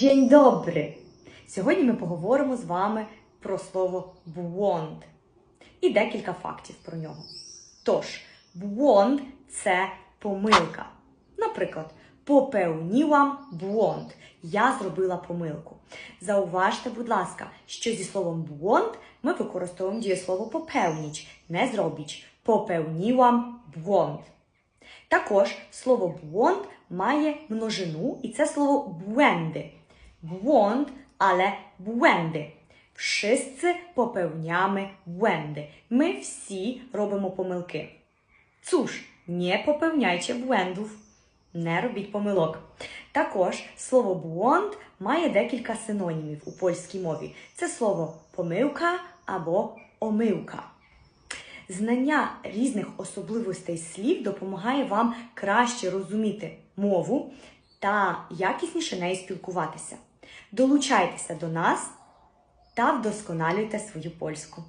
Dzień dobry! Сьогодні ми поговоримо з вами про слово błąd і декілька фактів про нього. Тож, błąd – це помилка. Наприклад, popełniłam błąd. Я зробила помилку. Зауважте, будь ласка, що зі словом błąd ми використовуємо дієслово popełnić, не зробіч. Popełniłam błąd. Також слово błąd має множину, і це слово błędy. Błąd, ale błędy. Wszyscy popełniamy błędy. Ми всі робимо помилки. Cóż, nie popełniajcie błędów. Не робіть помилок. Також слово błąd має декілька синонімів у польській мові. Це слово помилка або омилка. Знання різних особливостей слів допомагає вам краще розуміти мову та якісніше нею спілкуватися. Долучайтеся до нас та вдосконалюйте свою польську.